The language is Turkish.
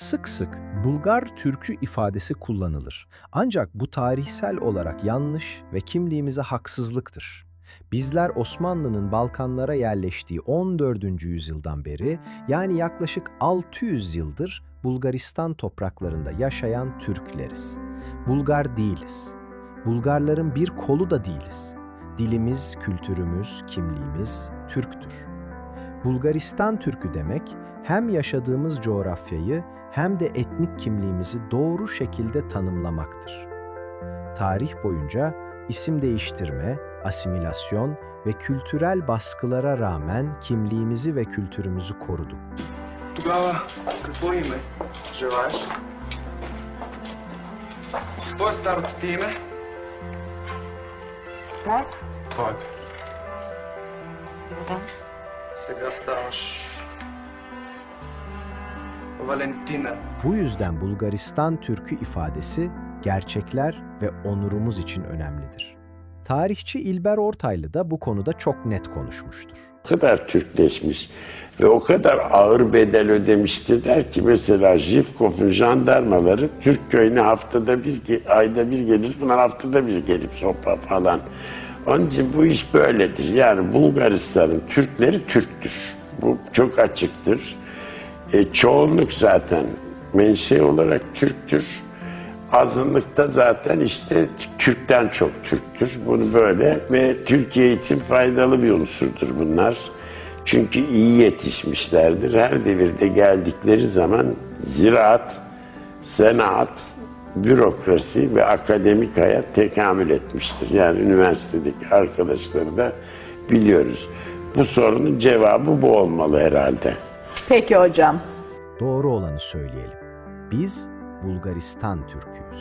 Sık sık Bulgar Türkü ifadesi kullanılır. Ancak bu tarihsel olarak yanlış ve kimliğimize haksızlıktır. Bizler Osmanlı'nın Balkanlara yerleştiği 14. yüzyıldan beri yani yaklaşık 600 yıldır Bulgaristan topraklarında yaşayan Türkleriz. Bulgar değiliz. Bulgarların bir kolu da değiliz. Dilimiz, kültürümüz, kimliğimiz Türktür. Bulgaristan Türkü demek hem yaşadığımız coğrafyayı hem de etnik kimliğimizi doğru şekilde tanımlamaktır. Tarih boyunca isim değiştirme, asimilasyon ve kültürel baskılara rağmen kimliğimizi ve kültürümüzü koruduk. Тогава, какво име желаеш? Какво е старото ти име? Моето? Твоето. Йодан. Se gastaş. Valentina. Bu yüzden Bulgaristan Türkü ifadesi gerçekler ve onurumuz için önemlidir. Tarihçi İlber Ortaylı da bu konuda çok net konuşmuştur. O kadar Türkleşmiş ve o kadar ağır bedel ödemiştiler ki mesela Jivkov'un jandarmaları Türk köyüne haftada bir, ayda bir gelir. Bunlar haftada bir gelip sopa falan. Onun için bu iş böyledir. Yani Bulgaristan'ın Türkleri Türktür. Bu çok açıktır. E, çoğunluk zaten menşe olarak Türktür. Azınlıkta zaten işte Türk'ten çok Türktür. Bunu böyle ve Türkiye için faydalı bir unsurdur bunlar. Çünkü iyi yetişmişlerdir. Her devirde geldikleri zaman ziraat, senaat, bürokrasi ve akademik hayat tekamül etmiştir. Yani üniversitedeki arkadaşları da biliyoruz. Bu sorunun cevabı bu olmalı herhalde. Peki hocam. Doğru olanı söyleyelim. Biz Bulgaristan Türküyüz.